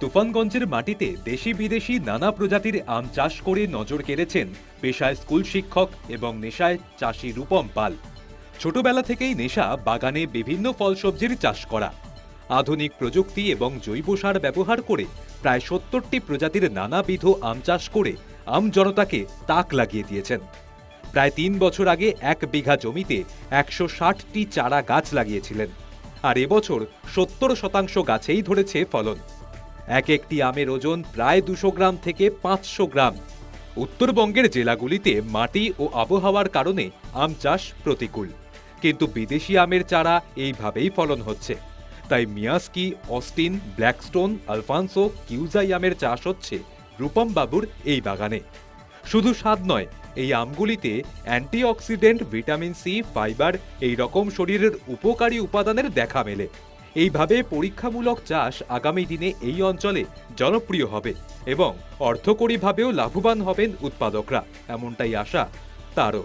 তুফানগঞ্জের মাটিতে দেশি বিদেশি নানা প্রজাতির আম চাষ করে নজর কেড়েছেন পেশায় স্কুল শিক্ষক এবং নেশায় চাষি রূপম পাল। ছোটবেলা থেকেই নেশা, বাগানে বিভিন্ন ফল সবজির চাষ করা। আধুনিক প্রযুক্তি এবং জৈব সার ব্যবহার করে প্রায় সত্তরটি প্রজাতির নানাবিধ আম চাষ করে আম জনতাকে তাক লাগিয়ে দিয়েছেন। প্রায় তিন বছর আগে এক বিঘা জমিতে একশো ষাটটি চারা গাছ লাগিয়েছিলেন। আর এবছর সত্তর শতাংশ গাছেই ধরেছে ফলন। এক একটি আমের ওজন প্রায় দুশো গ্রাম থেকে পাঁচশো গ্রাম। উত্তরবঙ্গের জেলাগুলিতে মাটি ও আবহাওয়ার কারণে আম চাষ প্রতিকূল। কিন্তু বিদেশি আমের চারা এইভাবেই ফলন হচ্ছে। তাই মিয়াস্কি, অস্টিন, ব্ল্যাকস্টোন, আলফান্সো, কিউজাই আমের চাষ হচ্ছে রূপম বাবুর এই বাগানে। শুধু স্বাদ নয়, এই আমগুলিতে অ্যান্টিঅক্সিডেন্ট, ভিটামিন সি, ফাইবার এই রকম শরীরের উপকারী উপাদানের দেখা মেলে। এইভাবে পরীক্ষামূলক চাষ আগামী দিনে এই অঞ্চলে জনপ্রিয় হবে এবং অর্থকরীভাবেও লাভবান হবেন উৎপাদকরা। এমনটাই আশা তারও।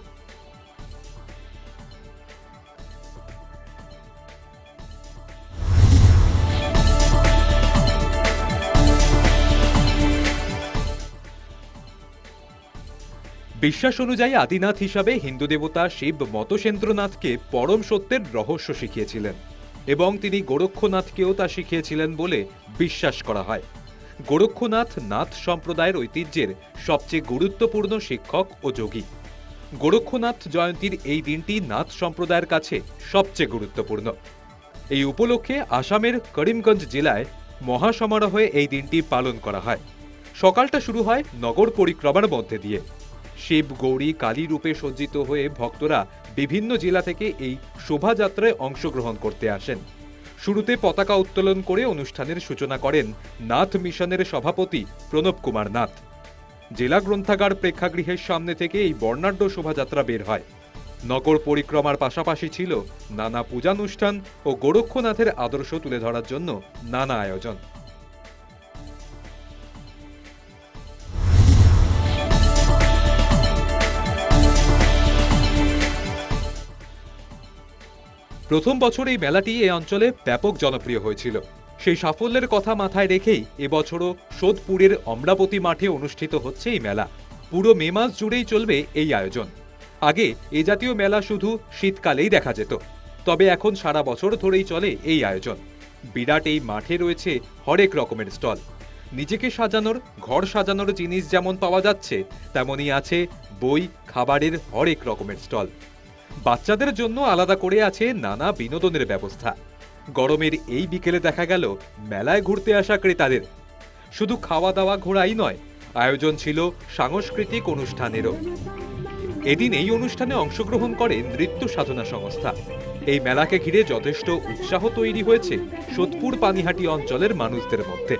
বিশ্বাস অনুযায়ী আদিনাথ হিসাবে হিন্দু দেবতা শিব মতসেন্দ্রনাথকে পরম সত্যের রহস্য শিখিয়েছিলেন। এবং তিনি গোরক্ষনাথকেও তা শিখিয়েছিলেন বলে বিশ্বাস করা হয়। গোরক্ষনাথ নাথ সম্প্রদায়ের ঐতিহ্যের সবচেয়ে গুরুত্বপূর্ণ শিক্ষক ও যোগী। গোরক্ষনাথ জয়ন্তীর এই দিনটি নাথ সম্প্রদায়ের কাছে সবচেয়ে গুরুত্বপূর্ণ। এই উপলক্ষে আসামের করিমগঞ্জ জেলায় মহাসমারোহে এই দিনটি পালন করা হয়। সকালটা শুরু হয় নগর পরিক্রমার মধ্যে দিয়ে। শিব, গৌরী, কালী রূপে সজ্জিত হয়ে ভক্তরা বিভিন্ন জেলা থেকে এই শোভাযাত্রায় অংশগ্রহণ করতে আসেন। শুরুতে পতাকা উত্তোলন করে অনুষ্ঠানের সূচনা করেন নাথ মিশনের সভাপতি প্রণব কুমার নাথ। জেলা গ্রন্থাগার প্রেক্ষাগৃহের সামনে থেকে এই বর্ণাঢ্য শোভাযাত্রা বের হয়। নগর পরিক্রমার পাশাপাশি ছিল নানা পূজানুষ্ঠান ও গোরক্ষনাথের আদর্শ তুলে ধরার জন্য নানা আয়োজন। প্রথম বছর এই মেলাটি এই অঞ্চলে ব্যাপক জনপ্রিয় হয়েছিল। সেই সাফল্যের কথা মাথায় রেখেই এবছরও সোদপুরের অমরাবতী মাঠে অনুষ্ঠিত হচ্ছে এই মেলা। পুরো মে মাস জুড়েই চলবে এই আয়োজন। আগে এ জাতীয় মেলা শুধু শীতকালেই দেখা যেত, তবে এখন সারা বছর ধরেই চলে এই আয়োজন। বিরাট এই মাঠে রয়েছে হরেক রকমের স্টল। নিজেকে সাজানোর, ঘর সাজানোর জিনিস যেমন পাওয়া যাচ্ছে, তেমনই আছে বই, খাবারের হরেক রকমের স্টল। বাচ্চাদের জন্য আলাদা করে আছে নানা বিনোদনের ব্যবস্থা। গরমের এই বিকেলে দেখা গেল মেলায় ঘুরতে আসা ক্রেতাদের। শুধু খাওয়া দাওয়া ঘোরাই নয়, আয়োজন ছিল সাংস্কৃতিক অনুষ্ঠানেরও। এদিন এই অনুষ্ঠানে অংশগ্রহণ করে নৃত্য সাধনা সংস্থা। এই মেলাকে ঘিরে যথেষ্ট উৎসাহ তৈরি হয়েছে সোদপুর পানিহাটি অঞ্চলের মানুষদের মধ্যে।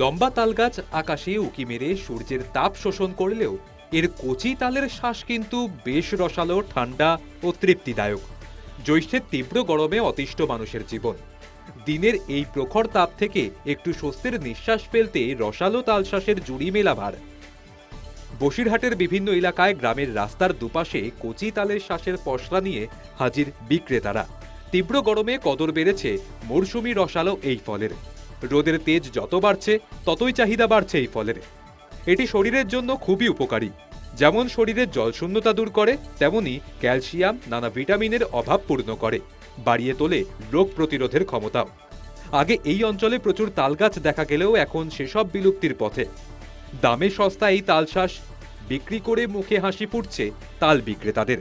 লম্বা তালগাছ আকাশে উকি মেরে সূর্যের তাপ শোষণ করলেও এর কচি তালের শ্বাস কিন্তু বেশ রসালো, ঠান্ডা ও তৃপ্তিদায়ক। জ্যৈষ্ঠের তীব্র গরমে অতিষ্ঠ মানুষের জীবন। দিনের এই প্রখর তাপ থেকে একটু স্বস্তির নিঃশ্বাস ফেলতে রসালো তালশ্বাসের জুড়ি মেলা ভার। বসিরহাটের বিভিন্ন এলাকায় গ্রামের রাস্তার দুপাশে কচি তালের শ্বাসের পশলা নিয়ে হাজির বিক্রেতারা। তীব্র গরমে কদর বেড়েছে মরশুমি রসালো এই ফলের। রোদের তেজ যত বাড়ছে, ততই চাহিদা বাড়ছে এই ফলের। এটি শরীরের জন্য খুবই উপকারী। যেমন শরীরের জলশূন্যতা দূর করে, তেমনি ক্যালসিয়াম, নানা ভিটামিনের অভাব পূর্ণ করে, বাড়িয়ে তোলে রোগ প্রতিরোধের ক্ষমতাও। আগে এই অঞ্চলে প্রচুর তালগাছ দেখা গেলেও এখন সেসব বিলুপ্তির পথে। দামে সস্তা এই তালশ্বাস বিক্রি করে মুখে হাসি ফুটছে তাল বিক্রেতাদের।